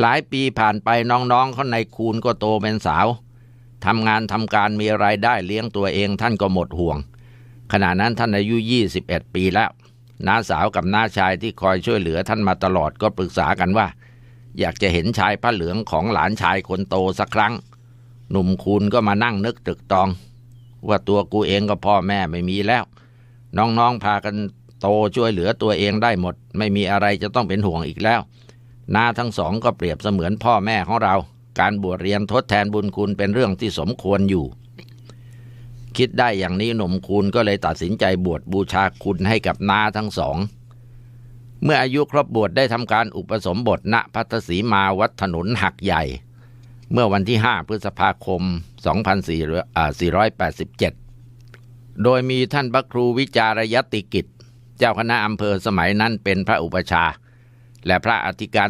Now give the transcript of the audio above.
หลายปีผ่านไปน้องๆเขาในคูณก็โตเป็นสาวทำงานทำการมีรายได้เลี้ยงตัวเองท่านก็หมดห่วง ขณะนั้นท่านอายุ 21 ปีแล้วน้าสาวกับน้าชายที่คอยช่วยเหลือท่านมาตลอดก็ปรึกษากันว่า อยากจะเห็นชายผ้าเหลืองของหลานชายคนโตสักครั้ง หนุ่มคูณก็มานั่งนึกตรึกตอง ว่าตัวกูเองก็พ่อแม่ไม่มีแล้ว น้องๆพากันโตช่วยเหลือตัวเองได้หมด ไม่มีอะไรจะต้องเป็นห่วงอีกแล้ว นาทั้งสองก็เปรียบเสมือนพ่อแม่ของเรา การบวชเรียนทดแทนบุญคุณเป็นเรื่องที่สมควรอยู่ คิดได้อย่างนี้หนุ่มคูณก็เลยตัดสินใจบวชบูชาคุณให้กับนาทั้งสอง เมื่ออายุครบบวชได้ทำการอุปสมบทณพัทสีมาวัดถนนหักใหญ่ เมื่อวันที่ 5 พฤษภาคม 2487 โดยมีท่านพระครูวิจารยติกิจ เจ้าคณะอำเภอสมัยนั้นเป็นพระอุปชาและพระอธิการ